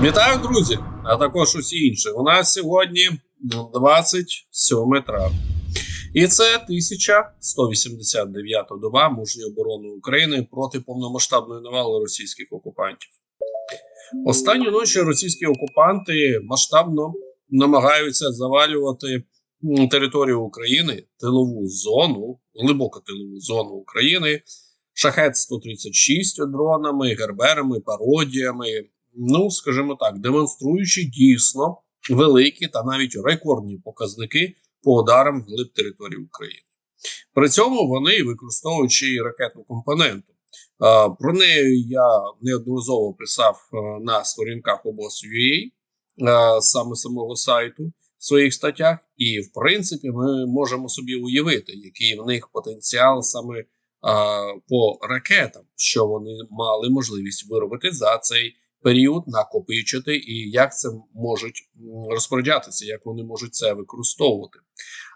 Вітаю, друзі, а також усі інші. У нас сьогодні 27 травня. І це 1189 доба мужньої оборони України проти повномасштабної навали російських окупантів. Останні ночі російські окупанти масштабно намагаються завалювати територію України, тилову зону, глибоку тилову зону України, шахет 136 дронами, герберами, пародіями. Ну, скажімо так, демонструючи дійсно великі та навіть рекордні показники по ударам вглиб території України. При цьому вони використовуючи ракетну компоненту. Про неї я неодноразово писав на сторінках обос.ua, а, саме самого сайту в своїх статтях, і в принципі ми можемо собі уявити, який в них потенціал саме по ракетам, що вони мали можливість виробити за цей період, накопичити, і як це можуть розпоряджатися, як вони можуть це використовувати.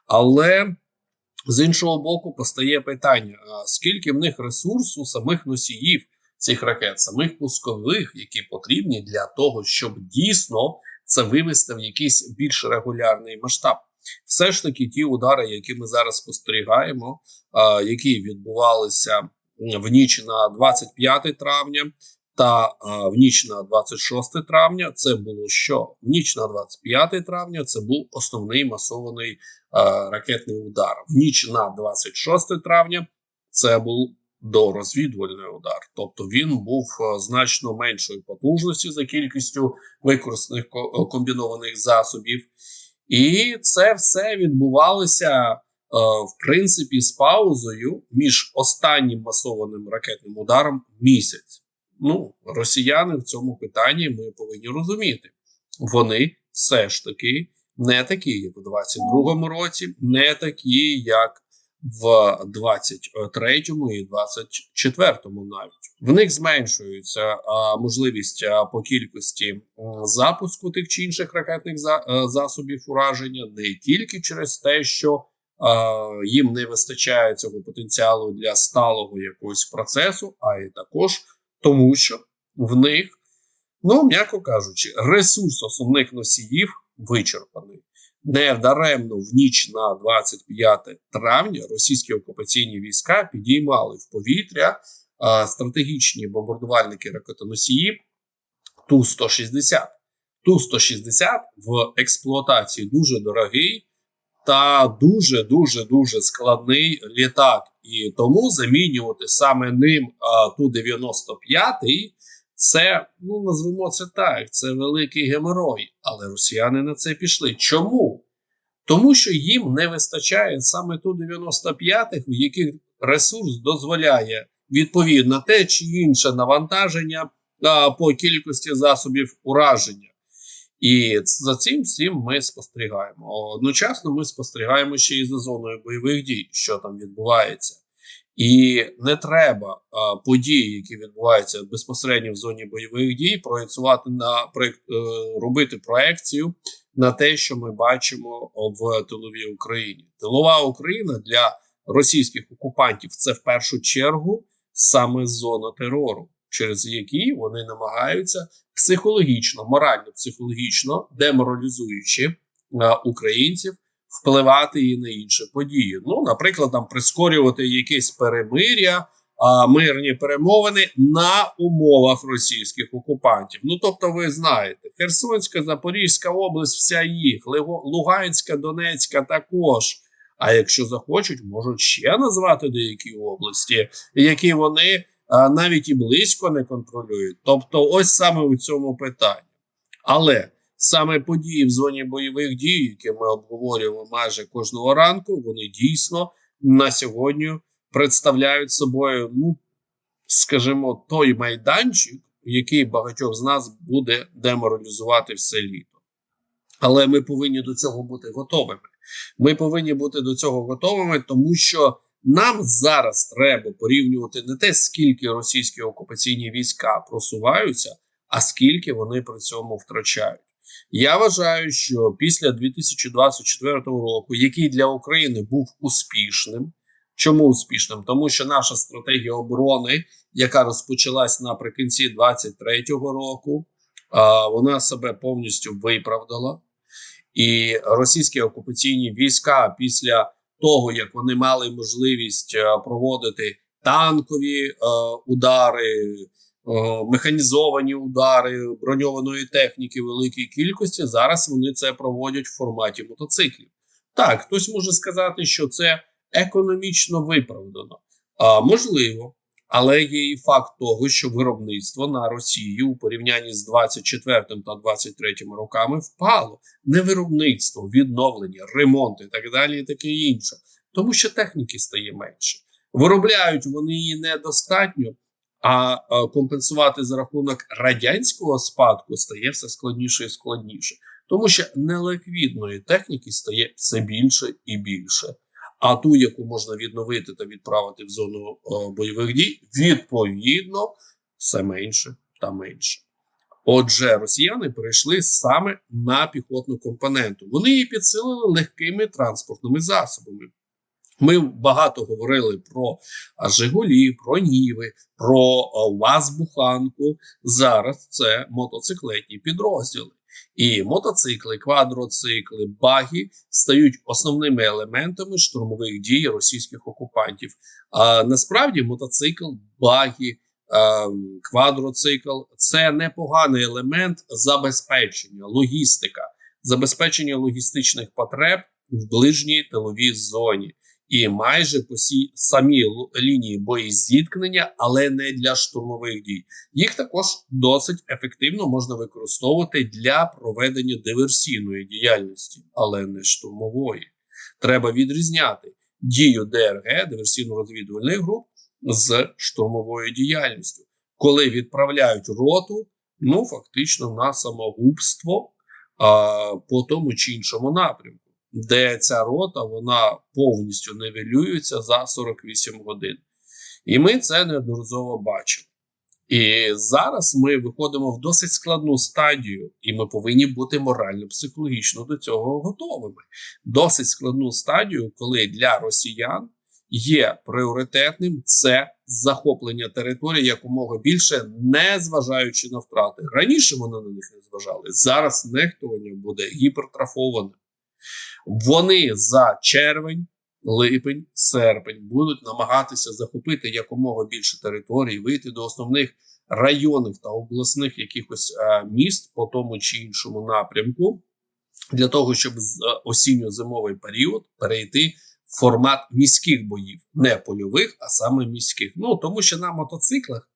Але з іншого боку, постає питання: а скільки в них ресурсу самих носіїв цих ракет, самих пускових, які потрібні для того, щоб дійсно це вивести в якийсь більш регулярний масштаб. Все ж таки, ті удари, які ми зараз спостерігаємо, а, які відбувалися в ніч на 25 травня та а, в ніч на 26 травня, це було що? В ніч на 25 травня це був основний масований е, ракетний удар. В ніч на 26 травня це був дорозвідувальний удар. Тобто він був е, значно меншої потужності за кількістю використаних ко- е, комбінованих засобів. І це все відбувалося е, в принципі з паузою між останнім масованим ракетним ударом місяць. Ну, росіяни в цьому питанні ми повинні розуміти. Вони все ж таки не такі, як у 22-му році, не такі, як в 23-му і 24-му навіть. В них зменшується а, можливість а, по кількості м, запуску тих чи інших ракетних за, а, засобів ураження не тільки через те, що а, їм не вистачає цього потенціалу для сталого якогось процесу, а й також тому, що в них, ну м'яко кажучи, ресурс основних носіїв вичерпаний. Недаремно в ніч на 25 травня російські окупаційні війська підіймали в повітря а, стратегічні бомбардувальники ракетоносії Ту-160. Ту-160 в експлуатації дуже дорогий та дуже дуже дуже складний літак. І тому замінювати саме ним а, Ту-95 це, ну назвемо це так, це великий геморой. Але росіяни на це пішли. Чому? Тому що їм не вистачає саме ту 95-х, в яких ресурс дозволяє відповідно те чи інше навантаження а, по кількості засобів ураження. І за цим всім ми спостерігаємо. Одночасно ми спостерігаємо ще і за зоною бойових дій, що там відбувається. І не треба а, події, які відбуваються безпосередньо в зоні бойових дій, проєцувати на проєк- е, робити проекцію на те, що ми бачимо в тиловій Україні. Тилова Україна для російських окупантів це в першу чергу саме зона терору, через які вони намагаються психологічно, морально-психологічно деморалізуючи е, українців впливати і на інші події. Ну, наприклад, там прискорювати якісь перемиря, а, мирні перемовини на умовах російських окупантів. Ну, тобто, ви знаєте, Херсонська, Запорізька область, вся їх, Луганська, Донецька також. А якщо захочуть, можуть ще назвати деякі області, які вони навіть і близько не контролюють. Тобто, ось саме у цьому питанні. Але саме події в зоні бойових дій, які ми обговорюємо майже кожного ранку, вони дійсно на сьогодні представляють собою, ну скажімо, той майданчик, який багатьох з нас буде деморалізувати все літо. Але ми повинні до цього бути готовими. Ми повинні бути до цього готовими, тому що нам зараз треба порівнювати не те, скільки російські окупаційні війська просуваються, а скільки вони при цьому втрачають. Я вважаю, що після 2024 року, який для України був успішним, чому успішним? Тому що наша стратегія оборони, яка розпочалась наприкінці 2023 року, вона себе повністю виправдала, і російські окупаційні війська після того, як вони мали можливість е, проводити танкові е, удари, е, механізовані удари броньованої техніки великої кількості, зараз вони це проводять в форматі мотоциклів. Так, хтось може сказати, що це економічно виправдано. А можливо, але є і факт того, що виробництво на Росії у порівнянні з 24 та 23 роками впало. Не виробництво, відновлення, ремонт і так далі, і таке інше. Тому що техніки стає менше. Виробляють вони її недостатньо, а компенсувати за рахунок радянського спадку стає все складніше і складніше, тому що неликвідної техніки стає все більше і більше. А ту, яку можна відновити та відправити в зону бойових дій, відповідно все менше та менше. Отже, росіяни перейшли саме на піхотну компоненту. Вони її підсилили легкими транспортними засобами. Ми багато говорили про Жигулі, про Ніви, про Ваз-Буханку. Зараз це мотоциклетні підрозділи. І мотоцикли, квадроцикли, баги стають основними елементами штурмових дій російських окупантів. А насправді мотоцикл, баги, квадроцикл це непоганий елемент забезпечення, логістика, забезпечення логістичних потреб в ближній тиловій зоні і майже по сій самій лінії боєзіткнення, але не для штурмових дій. Їх також досить ефективно можна використовувати для проведення диверсійної діяльності, але не штурмової. Треба відрізняти дію ДРГ диверсійно-розвідувальних груп з штурмовою діяльністю, коли відправляють роту, ну фактично на самогубство а, по тому чи іншому напрямку де ця рота вона повністю невелюється за 48 годин. І ми це неодноразово бачимо. І зараз ми виходимо в досить складну стадію, і ми повинні бути морально-психологічно до цього готовими. Досить складну стадію, коли для росіян є пріоритетним це захоплення території якомога більше, не зважаючи на втрати. Раніше вони на них не зважали. Зараз нехтування буде гіпертрафоване. Вони за червень, липень, серпень будуть намагатися захопити якомога більше територій, вийти до основних районних та обласних якихось а, е, міст по тому чи іншому напрямку, для того, щоб з е, осінньо-зимовий період перейти формат міських боїв, не польових, а саме міських. Ну тому що на мотоциклах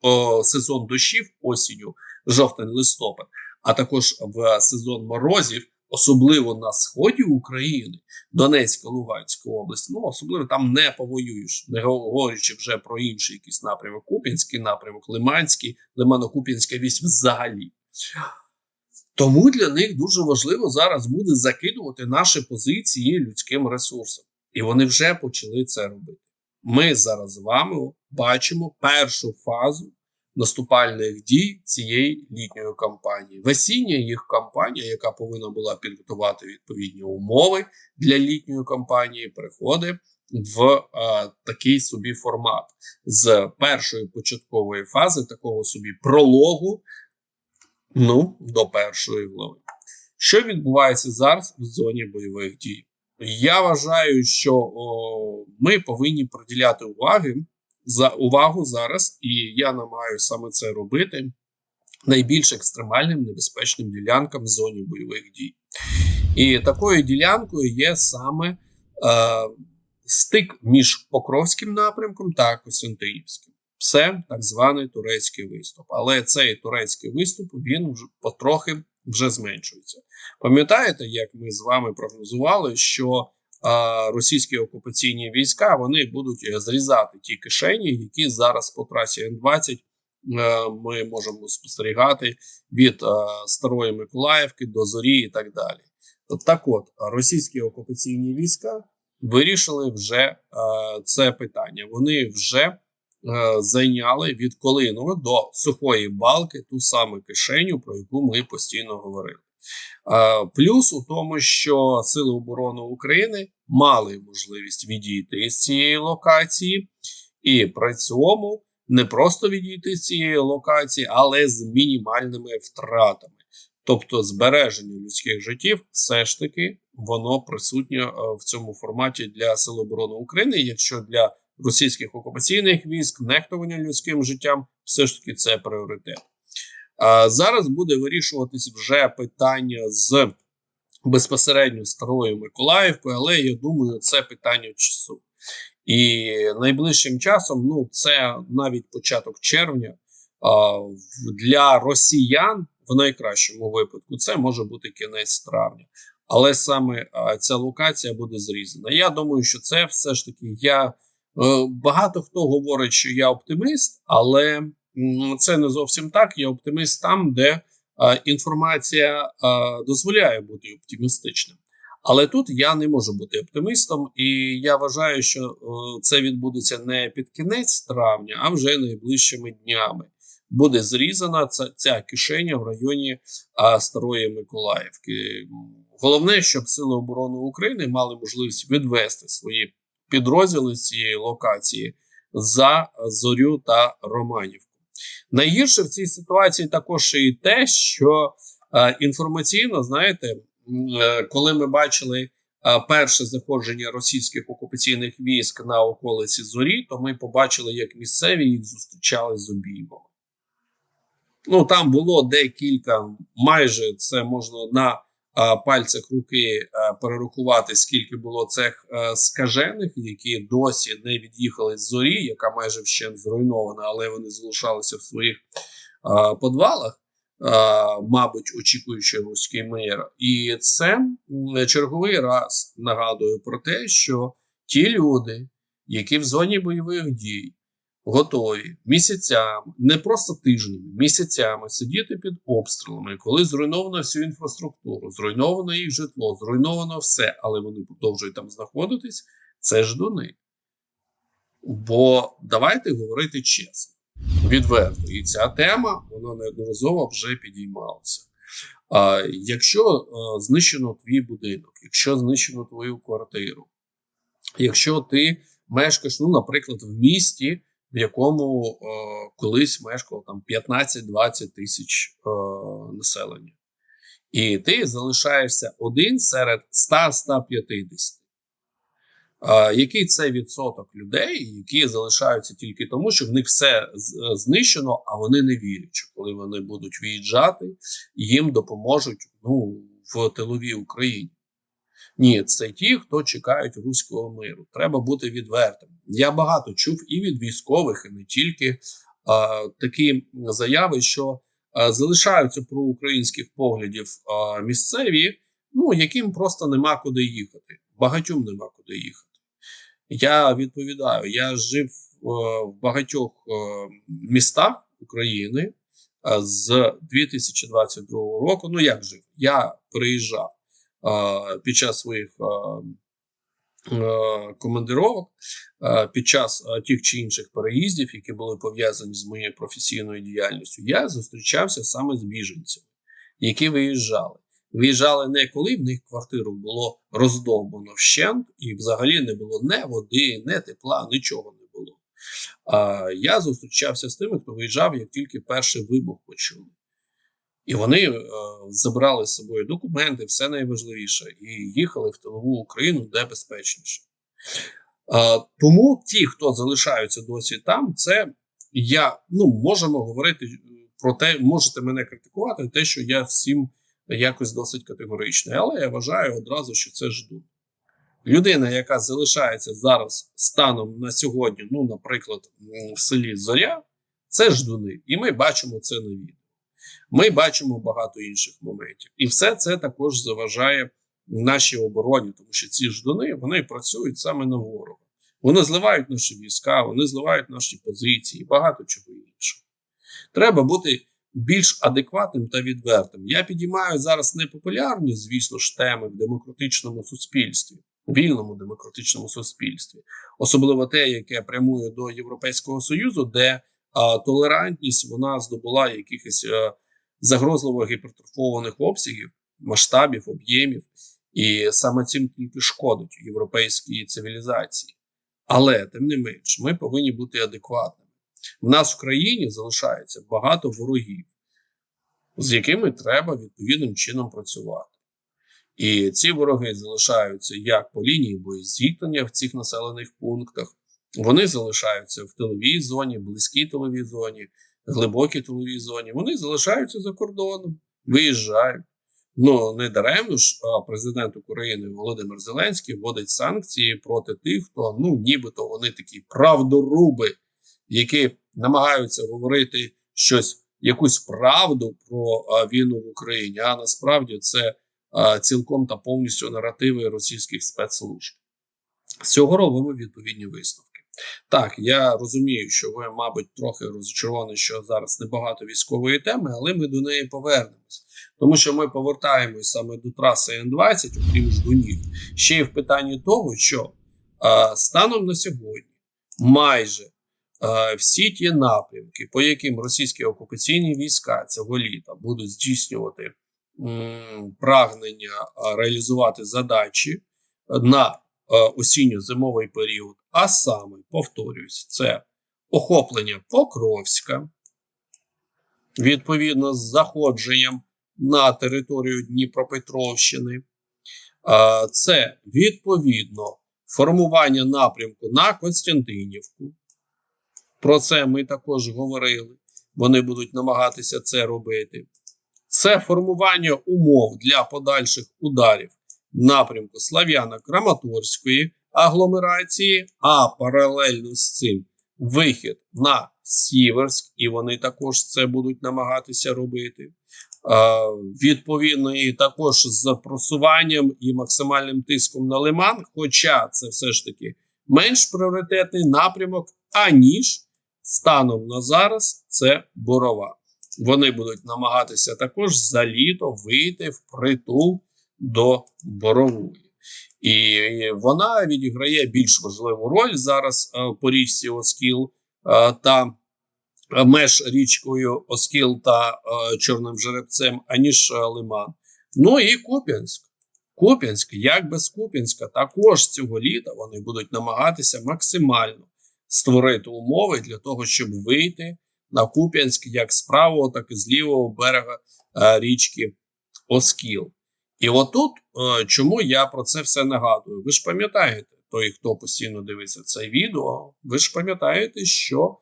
о, сезон дощів осінню, жовтень-листопад, а також в сезон морозів особливо на сході України, Донецька, Луганська область, ну особливо там не повоюєш, не говорячи вже про інший якийсь напрямок, Купінський напрямок, Лиманський, Лимано-Купінська вісь взагалі. Тому для них дуже важливо зараз буде закидувати наші позиції людським ресурсом. І вони вже почали це робити. Ми зараз з вами бачимо першу фазу наступальних дій цієї літньої кампанії. Весіння їх кампанія, яка повинна була підготувати відповідні умови для літньої кампанії, переходить в а, такий собі формат з першої початкової фази, такого собі прологу, ну, до першої глави. Що відбувається зараз в зоні бойових дій? Я вважаю, що о, ми повинні приділяти уваги за увагу зараз, і я намагаюся саме це робити найбільш екстремальним небезпечним ділянкам в зоні бойових дій. І такою ділянкою є саме е, стик між Покровським напрямком та Костянтинівським. Це так званий турецький виступ. Але цей турецький виступ він вже потрохи вже зменшується. Пам'ятаєте, як ми з вами прогнозували, що російські окупаційні війська вони будуть е, зрізати ті кишені, які зараз по трасі Н-20 е, ми можемо спостерігати від е, старої Миколаївки до Зорі і так далі. Так, от російські окупаційні війська вирішили вже це питання. Вони вже зайняли від Колиного до сухої балки ту саму кишеню, про яку ми постійно говорили. Плюс у тому, що Сили оборони України мали можливість відійти з цієї локації, і при цьому не просто відійти з цієї локації, але з мінімальними втратами. Тобто збереження людських життів, все ж таки, воно присутнє е, в цьому форматі для Сил оборони України. Якщо для російських окупаційних військ нехтування людським життям, все ж таки це пріоритет. Зараз буде вирішуватись вже питання з безпосередньо старою Миколаївкою, але я думаю, це питання часу. І найближчим часом, ну це навіть початок червня, для росіян в найкращому випадку це може бути кінець травня. Але саме ця локація буде зрізана. Я думаю, що це все ж таки я. Е, багато хто говорить, що я оптиміст, але це не зовсім так. Я оптиміст там, де е, інформація е, дозволяє бути оптимістичним. Але тут я не можу бути оптимістом, і я вважаю, що е, це відбудеться не під кінець травня, а вже найближчими днями. Буде зрізана ця, ця кишеня в районі а, Старої Миколаївки. Головне, щоб Сили оборони України мали можливість відвести свої підрозділи з цієї локації за зорю та Романівку. Найгірше в цій ситуації також і те, що е, інформаційно, знаєте, е, коли ми бачили е, перше заходження російських окупаційних військ на околиці зорі, то ми побачили, як місцеві їх зустрічали з обіймами. Ну там було декілька, майже це можна на пальцях руки перерахувати, скільки було цих скажених, які досі не від'їхали з зорі, яка майже вщент зруйнована, але вони залишалися в своїх подвалах, мабуть, очікуючи руський мир. І це черговий раз нагадує про те, що ті люди, які в зоні бойових дій готові місяцями, не просто тижнями, місяцями сидіти під обстрілами, коли зруйновано всю інфраструктуру, зруйновано їх житло, зруйновано все, але вони продовжують там знаходитись. Це ждуни. Бо давайте говорити чесно, відверто. І ця тема вона неодноразово вже підіймалася. А, Якщо а, знищено твій будинок, якщо знищено твою квартиру, якщо ти мешкаєш, ну, наприклад, в місті в якому е, колись мешкало там 15-20 тисяч е, населення. І ти залишаєшся один серед 100-150. Е, який це відсоток людей, які залишаються тільки тому, що в них все знищено, а вони не вірять, що коли вони будуть виїжджати, їм допоможуть ну, в тиловій Україні. Ні, це ті, хто чекають руського миру. Треба бути відвертим. Я багато чув і від військових, і не тільки а, такі заяви, що а, залишаються про українських поглядів а, місцеві, ну яким просто нема куди їхати. Багатьом нема куди їхати. Я відповідаю: я жив а, в багатьох а, містах України а, з 2022 року. Ну як жив? Я приїжджав під час своїх командировок, під час тих чи інших переїздів, які були пов'язані з моєю професійною діяльністю, я зустрічався саме з біженцями, які виїжджали. Виїжджали не коли в них квартиру було роздовбано вщент, і взагалі не було не води, не тепла, нічого не було. А я зустрічався з тими, хто виїжджав, як тільки перший вибух почули. І вони е, забрали з собою документи, все найважливіше, і їхали в тилову Україну, де безпечніше. Е, тому ті, хто залишаються досі там, це я ну можемо говорити про те, можете мене критикувати, те, що я всім якось досить категоричний, але я вважаю одразу, що це жду. Людина, яка залишається зараз станом на сьогодні, ну, наприклад, в селі Зоря, це ждуни, і ми бачимо це на відео. Ми бачимо багато інших моментів, і все це також заважає нашій обороні, тому що ці ждуни вони працюють саме на ворога. Вони зливають наші війська, вони зливають наші позиції, багато чого іншого. Треба бути більш адекватним та відвертим. Я підіймаю зараз непопулярні, звісно ж, теми в демократичному суспільстві, вільному демократичному суспільстві, особливо те, яке прямує до Європейського Союзу, де толерантність вона здобула якихось а, загрозливо гіпертрофованих обсягів, масштабів, об'ємів, і саме цим тільки шкодить європейській цивілізації. Але тим не менш, ми повинні бути адекватними. В нас в країні залишається багато ворогів, з якими треба відповідним чином працювати. І ці вороги залишаються як по лінії боєзіткнення в цих населених пунктах, вони залишаються в тиловій зоні, близькій тиловій зоні, глибокій тиловій зоні. Вони залишаються за кордоном, виїжджають. Ну не даремно ж президент України Володимир Зеленський вводить санкції проти тих, хто ну нібито вони такі правдоруби, які намагаються говорити щось, якусь правду про а, війну в Україні. А насправді це а, цілком та повністю наративи російських спецслужб. З цього робимо відповідні висновки. Так, я розумію, що ви, мабуть, трохи розчаровані, що зараз небагато військової теми, але ми до неї повернемось. Тому що ми повертаємось саме до траси Н-20, окрім ждунів, ще й в питанні того, що е, станом на сьогодні майже е, всі ті напрямки, по яким російські окупаційні війська цього літа будуть здійснювати м, прагнення реалізувати задачі на осінньо-зимовий період, а саме, повторюсь, це охоплення Покровська, відповідно з заходженням на територію Дніпропетровщини. Це відповідно формування напрямку на Константинівку. Про це ми також говорили. Вони будуть намагатися це робити. Це формування умов для подальших ударів напрямку Слав'яно-Краматорської агломерації, а паралельно з цим вихід на Сіверськ, і вони також це будуть намагатися робити. Відповідно, і також з просуванням і максимальним тиском на Лиман, хоча це все ж таки менш пріоритетний напрямок, аніж станом на зараз це борова. Вони будуть намагатися також за літо вийти в притул до борової. І вона відіграє більш важливу роль зараз е, по річці Оскіл е, та меж річкою Оскіл та е, Чорним жеребцем, аніж Лиман. Ну і Куп'янськ. Куп'янськ, як без Куп'янська, також цього літа вони будуть намагатися максимально створити умови для того, щоб вийти на Куп'янськ як з правого, так і з лівого берега річки Оскіл. І отут е, чому я про це все нагадую? Ви ж пам'ятаєте, той, хто постійно дивиться це відео, ви ж пам'ятаєте, що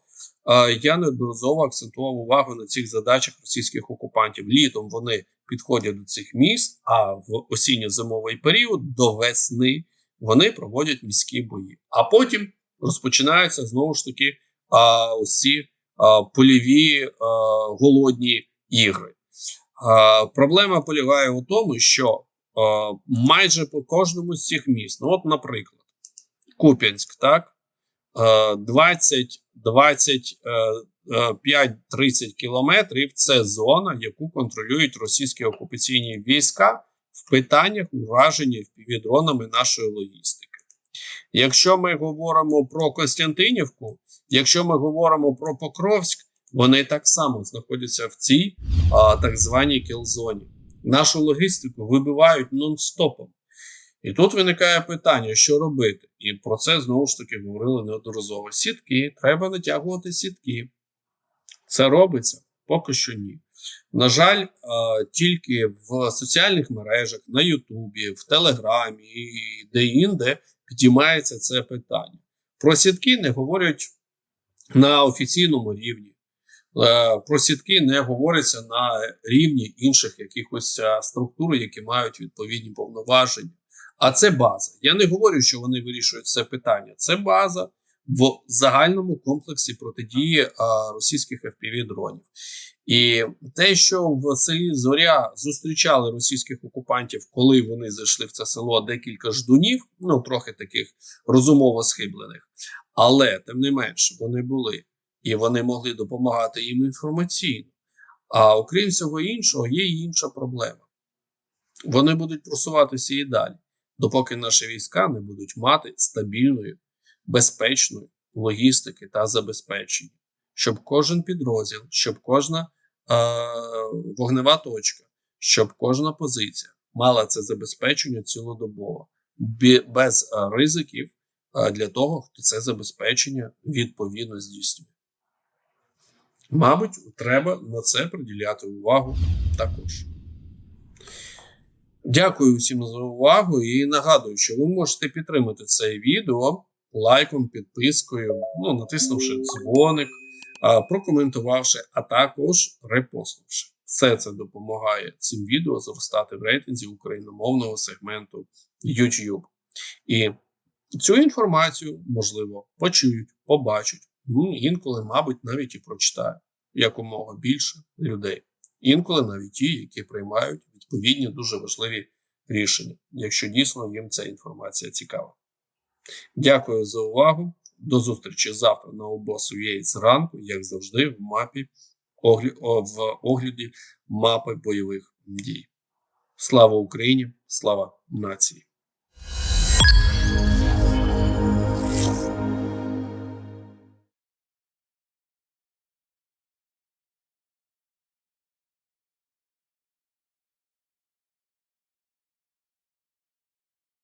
е, я неодноразово акцентував увагу на цих задачах російських окупантів. Літом вони підходять до цих міст, а в осінньо-зимовий період до весни вони проводять міські бої. А потім розпочинаються знову ж таки а, польові голодні ігри. Проблема полягає у тому, що майже по кожному з цих міст, ну от, наприклад, Куп'янськ, так, 20-25-30 кілометрів це зона, яку контролюють російські окупаційні війська в питаннях ураження впівдронами нашої логістики. Якщо ми говоримо про Костянтинівку, якщо ми говоримо про Покровськ, вони так само знаходяться в цій так званій кілзоні. Нашу логістику вибивають нон-стопом. І тут виникає питання, що робити. І про це знову ж таки говорили неодноразово. Сітки, треба натягувати сітки. Це робиться? Поки що ні. На жаль, тільки в соціальних мережах, на Ютубі, в Телеграмі і де-інде підіймається це питання. Про сітки не говорять на офіційному рівні. Е, про сітки не говориться на рівні інших якихось е, структур, які мають відповідні повноваження. А це база. Я не говорю, що вони вирішують це питання. Це база в загальному комплексі протидії е, російських fpv дронів. І те, що в селі Зоря зустрічали російських окупантів, коли вони зайшли в це село декілька ждунів, ну трохи таких розумово схиблених, але тим не менш вони були і вони могли допомагати їм інформаційно. А окрім всього іншого, є і інша проблема. Вони будуть просуватися і далі, допоки наші війська не будуть мати стабільної, безпечної логістики та забезпечення, щоб кожен підрозділ, щоб кожна е, вогнева точка, щоб кожна позиція мала це забезпечення цілодобово, без ризиків для того, хто це забезпечення відповідно здійснює. Мабуть, треба на це приділяти увагу також. Дякую всім за увагу і нагадую, що ви можете підтримати це відео лайком, підпискою, ну, натиснувши дзвоник, прокоментувавши, а також репостнувши. Все це допомагає цим відео зростати в рейтинзі україномовного сегменту YouTube. І цю інформацію, можливо, почують, побачать, ну, інколи, мабуть, навіть і прочитають якомога більше людей. Інколи навіть ті, які приймають відповідні дуже важливі рішення, якщо дійсно їм ця інформація цікава. Дякую за увагу. До зустрічі завтра на обосу зранку, як завжди, в мапі в огляді мапи бойових дій. Слава Україні! Слава нації!